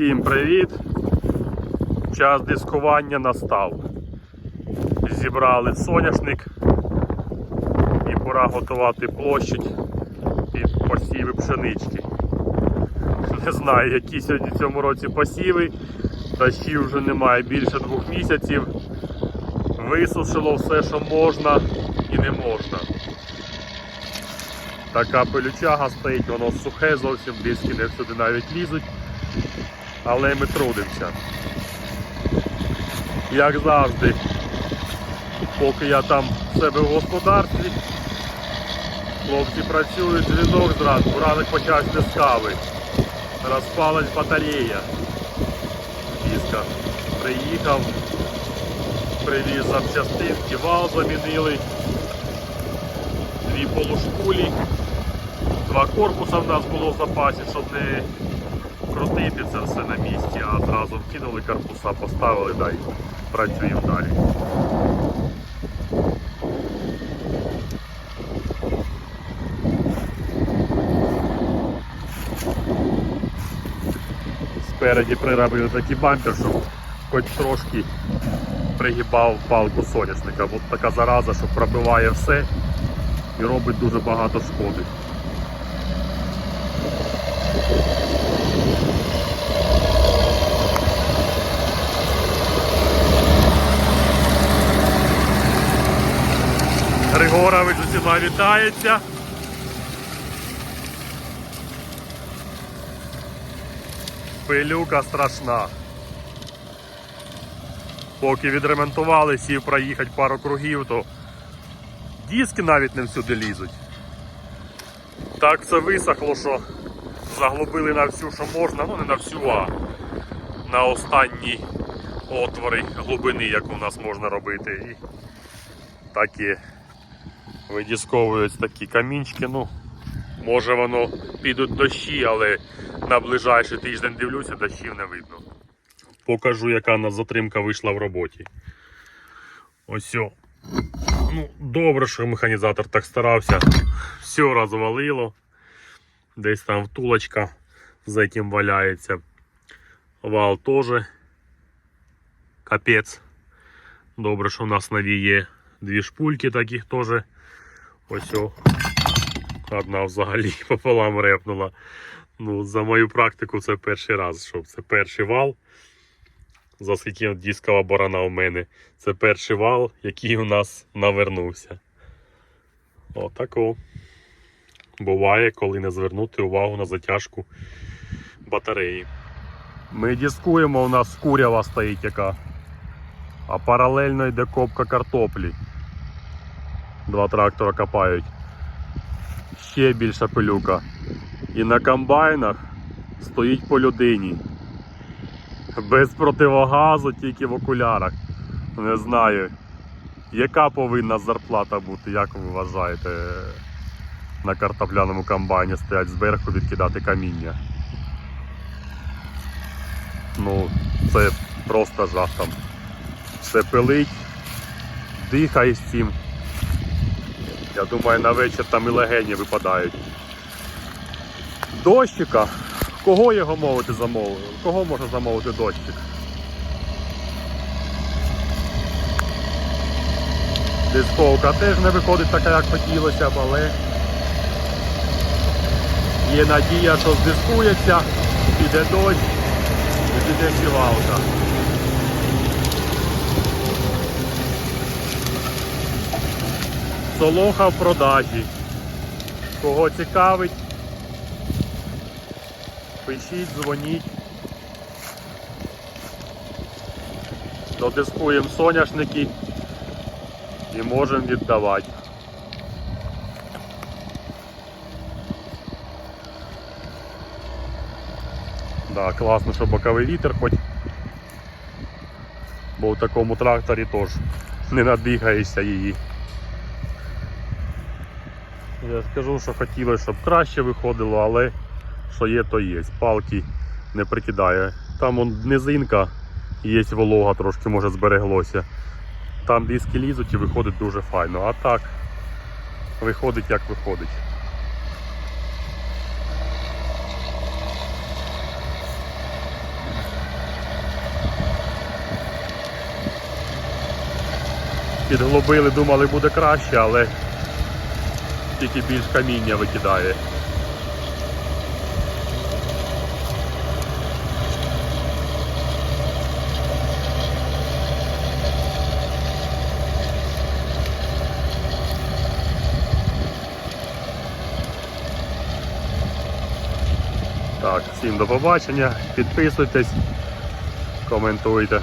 Всім привіт! Час дискування настав. Зібрали соняшник і пора готувати площадь під посіви пшенички. Не знаю, які сьогодні в цьому році посіви. Дощів вже немає більше двох місяців. Висушило все, що можна і не можна. Така пилючага стоїть, воно сухе, зовсім диски не всюди навіть лізуть. Але ми трудимося. Як завжди, поки я там в себе в господарстві, хлопці працюють, зв'язок зранку, ранок почався з кави. Розпалась батарея. Диска. Приїхав, привіз запчастинки, вал замінили, дві полушкулі. Два корпуса в нас було в запасі, щоб не крутити це все на місці, а одразу вкинули корпуса, поставили, дай працюємо далі. Спереді приробили такий бампер, щоб хоч трошки пригибав палку соняшника. От така зараза, що пробиває все і робить дуже багато шкоди. Григорович усіма вітається. Пилюка страшна. Поки відремонтували, сів проїхати пару кругів, то диски навіть не всюди лізуть. Так все висохло, що заглубили на всю, що можна, ну не на всю, а на останні отвори глибини, як у нас можна робити. І такі видісковують такі камінчики. Ну, може воно підуть дощі, але на ближайший тиждень дивлюся, дощів не видно. Покажу, яка нас затримка вийшла в роботі. Ось. о. Ну, добре, що механізатор так старався. Все розвалило. Десь там втулочка, за яким валяється. Вал теж капець. Добре, що у нас нові є дві шпульки таких теж. Ось о. Одна взагалі пополам репнула. Ну, за мою практику це перший раз, щоб це перший вал. За скільки дискова борона у мене. Це перший вал, який у нас навернувся. Отако. Буває, коли не звернути увагу на затяжку батареї. Ми дискуємо, у нас курява стоїть яка. А паралельно йде копка картоплі. Два трактора копають. Ще більша пилюка. І на комбайнах стоїть по людині. Без противогазу, тільки в окулярах. Не знаю. Яка повинна зарплата бути, як ви вважаєте, на картопляному комбайні стоять зверху відкидати каміння? Ну, це просто жах там. Все пилить, дихає з цим. Я думаю, на вечір там і легені випадають. Дощика. Кого його мовити замовити? Кого можна замовити дощик? Дисковка теж не виходить така, як хотілося б, але є надія, що здискується, піде дощ і піде сівалка. Солоха в продажі. Кого цікавить, пишіть, дзвоніть. Додискуємо соняшники і можемо віддавати. Да, класно, що боковий вітер хоч. Бо в такому тракторі теж не надигаєшся її. Я скажу, що хотілося, щоб краще виходило, але що є, то є. Палки не прикидає. Там он низинка, є волога, трошки може збереглося. Там диски лізуть і виходить дуже файно. А так виходить як виходить. Підглобили, думали буде краще, але тільки більш каміння викидає. Так, всім до побачення. Підписуйтесь, коментуйте.